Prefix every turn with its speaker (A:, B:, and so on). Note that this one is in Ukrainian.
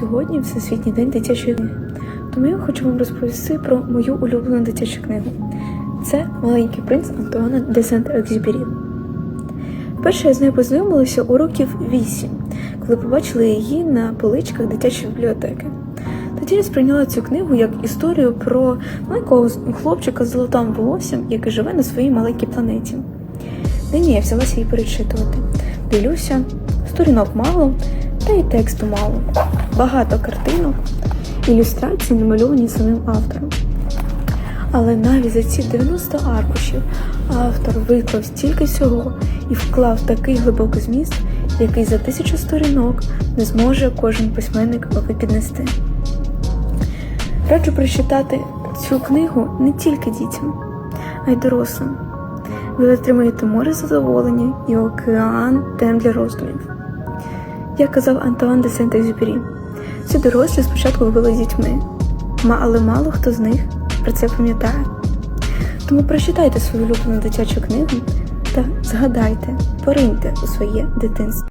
A: Сьогодні Всесвітній день дитячої книги. Тому я хочу вам розповісти про мою улюблену дитячу книгу. Це маленький принц Антуана де Сент-Екзюпері. Вперше я з нею познайомилася у років 8, коли побачила її на поличках дитячої бібліотеки. Тоді я сприйняла цю книгу як історію про маленького хлопчика з золотим волоссям, який живе на своїй маленькій планеті. Нині я взялася її перечитувати. Дивлюся, сторінок мало, та й тексту мало. Багато картинок, ілюстрацій намальовані самим автором. Але навіть за ці 90 аркушів автор виклав стільки всього і вклав такий глибокий зміст, який за тисячу сторінок не зможе кожен письменник піднести. Раджу прочитати цю книгу не тільки дітям, а й дорослим. Ви отримаєте море задоволення і океан тем для роздумів. Як казав Антуан де Сент-Екзюпері, ці дорослі спочатку були дітьми, але мало хто з них про це пам'ятає. Тому прочитайте свою улюблену дитячу книгу та згадайте, пориньте у своє дитинство.